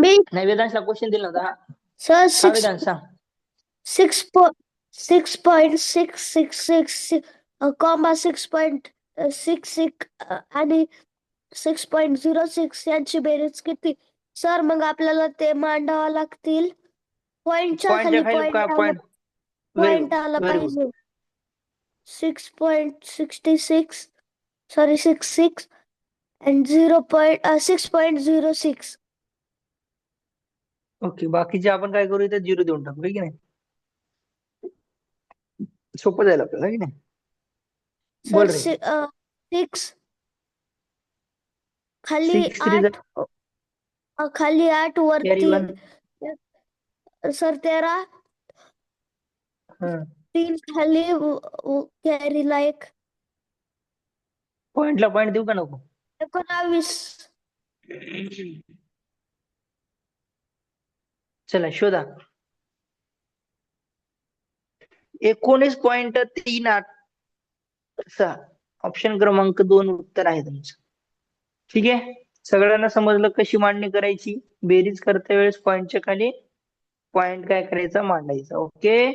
नाही वेदांशला क्वेश्चन दिला होता. सर हा सिक्स वेदांश सांग six six point six six six comma six point six six आणि सिक्स पॉईंट झिरो सिक्स यांची बेरीज किती? सर मग आपल्याला ते मांडावं लागतील. पॉईंटच्या खाली पॉइंट पॉईंट पॉइंट आला. पाहिजे. Six point sixty six sorry six six and zero point six point zero six okay बाकीचे आपण काय करू इथे झिरो देऊन टाकू है की नाही? सोपं जाईल आपल्याला है की नाही? बोल रे. सिक्स. खाली आठ खाली आठ कॅरी वरती सर तेरा. तीन खाली कॅरीला एक. पॉइंटला पॉइंट देऊ का नको? एकोणावीस. चला शोधा. एकोणीस पॉइंट तीन आठ सहा ऑप्शन क्रमांक दोन उत्तर आहे तुमचं. ठीक आहे? सगळ्यांना समजलं कशी मांडणी करायची? बेरीज करता वेळेस पॉइंटच्या खाली पॉइंट काय करायचा? मांडायचा. ओके